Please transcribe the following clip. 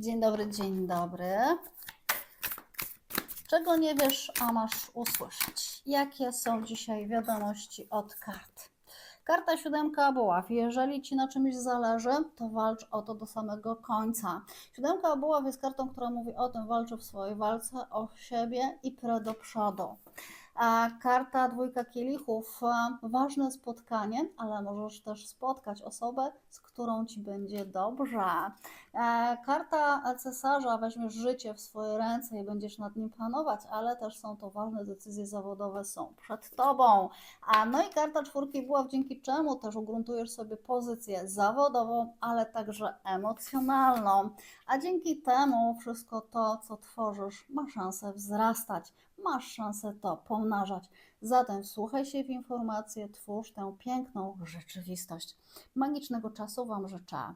Dzień dobry, dzień dobry. Czego nie wiesz, a masz usłyszeć? Jakie są dzisiaj wiadomości od kart? Karta siódemka buław. Jeżeli ci na czymś zależy, to walcz o to do samego końca. Siódemka buław jest kartą, która mówi o tym, walczy w swojej walce o siebie i pre do przodu. A karta dwójka kielichów, ważne spotkanie, ale możesz też spotkać osobę, z którą ci będzie dobrze. E, Karta cesarza, weźmiesz życie w swoje ręce i będziesz nad nim panować, ale też są to ważne decyzje zawodowe, są przed tobą. No i karta czwórki buław, dzięki czemu też ugruntujesz sobie pozycję zawodową, ale także emocjonalną. A dzięki temu wszystko to, co tworzysz, ma szansę wzrastać, masz szansę to pomnażać. Zatem wsłuchaj się w informacje, twórz tę piękną rzeczywistość. Magicznego czasu Wam życzę.